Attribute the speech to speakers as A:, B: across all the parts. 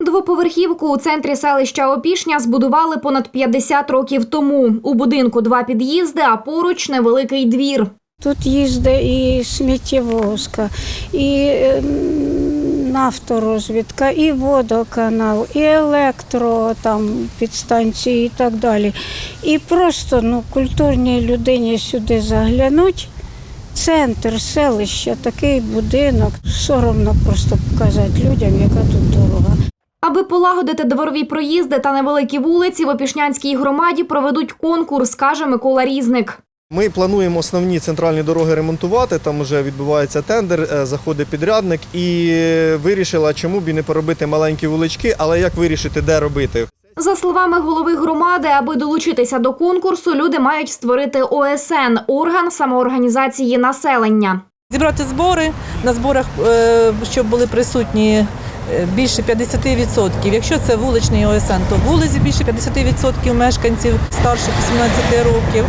A: Двоповерхівку у центрі селища Опішня збудували понад 50 років тому. У будинку два під'їзди, а поруч невеликий двір.
B: Тут їздить і сміттєвозка, і ем, нафторозвідка, і водоканал, і електро там підстанції і так далі. І просто ну, культурній людині сюди заглянуть. Центр селища, такий будинок. Соромно просто показати людям, яка тут дорога.
A: Аби полагодити дворові проїзди та невеликі вулиці, в Опішнянській громаді проведуть конкурс, каже Микола Різник.
C: Ми плануємо основні центральні дороги ремонтувати. Там вже відбувається тендер, е, заходить підрядник і вирішила, чому б і не поробити маленькі вулички, але як вирішити, де робити.
A: За словами голови громади, аби долучитися до конкурсу, люди мають створити ОСН орган самоорганізації населення.
D: Зібрати збори на зборах, е, щоб були присутні е, більше 50%. Якщо це вуличний ОСН, то вулиці більше 50% мешканців старше 18 років.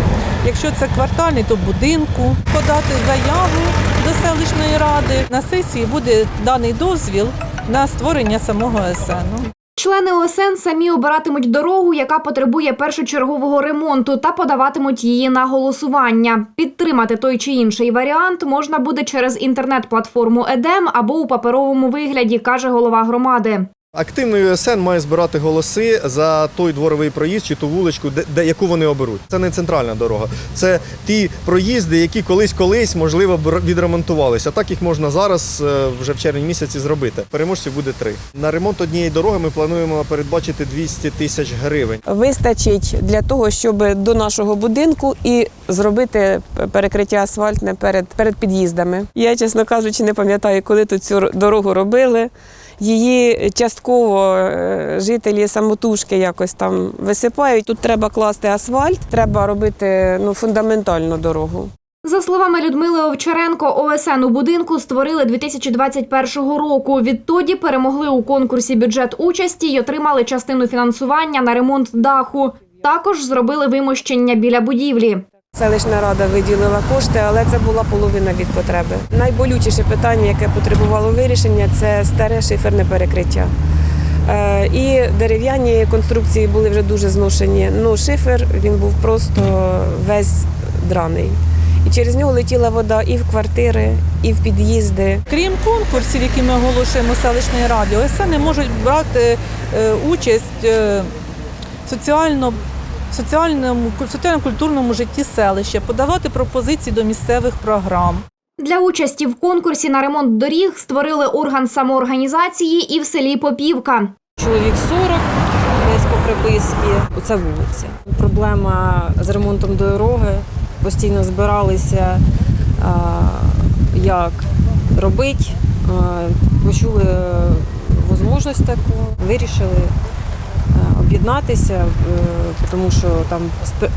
D: Якщо це квартальний, то будинку. Подати заяву до селищної ради. На сесії буде даний дозвіл на створення самого ОСН.
A: Члени ОСН самі обиратимуть дорогу, яка потребує першочергового ремонту, та подаватимуть її на голосування. Підтримати той чи інший варіант можна буде через інтернет-платформу ЕДЕМ або у паперовому вигляді, каже голова громади.
C: Активний ЮСН має збирати голоси за той дворовий проїзд чи ту вуличку, де, де яку вони оберуть. Це не центральна дорога. Це ті проїзди, які колись-колись можливо відремонтувалися. Так їх можна зараз е, вже в червні місяці зробити. Переможців буде три. На ремонт однієї дороги ми плануємо передбачити 200 тисяч гривень.
E: вистачить для того, щоб до нашого будинку і зробити перекриття асфальтне перед, перед під'їздами. Я, чесно кажучи, не пам'ятаю, коли тут цю дорогу робили. Її частково е, жителі самотужки якось там висипають. Тут треба класти асфальт, треба робити ну, фундаментальну дорогу.
A: За словами Людмили Овчаренко, ОСН у будинку створили 2021 року. Відтоді перемогли у конкурсі бюджет участі й отримали частину фінансування на ремонт даху. Також зробили вимощення біля будівлі.
E: Селищна рада виділила кошти, але це була половина від потреби. Найболючіше питання, яке потребувало вирішення, це старе шиферне перекриття. Е, І дерев'яні конструкції були вже дуже зношені. Ну, шифер він був просто весь драний. І через нього летіла вода і в квартири, і в під'їзди.
D: Крім конкурсів, які ми оголошуємо селищної ради, ОСН не можуть брати е, участь е, соціально, соціальному, соціально-культурному житті селища, подавати пропозиції до місцевих програм.
A: Для участі в конкурсі на ремонт доріг створили орган самоорганізації і в селі Попівка.
F: Чоловік 40 десь по приписці. Оце вулиця. Проблема з ремонтом дороги. Постійно збиралися, як робити. Почули можливість таку, вирішили а, об'єднатися, е, тому що там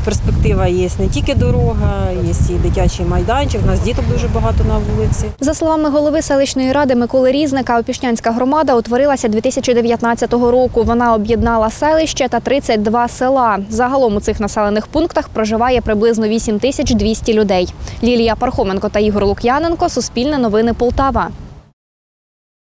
F: перспектива є не тільки дорога, є і дитячий майданчик. У нас діток дуже багато на вулиці.
A: За словами голови селищної ради Миколи Різника, Опішнянська громада утворилася 2019 року. Вона об'єднала селище та 32 села. Загалом у цих населених пунктах проживає приблизно 8200 людей. Лілія Пархоменко та Ігор Лук'яненко. Суспільне новини Полтава.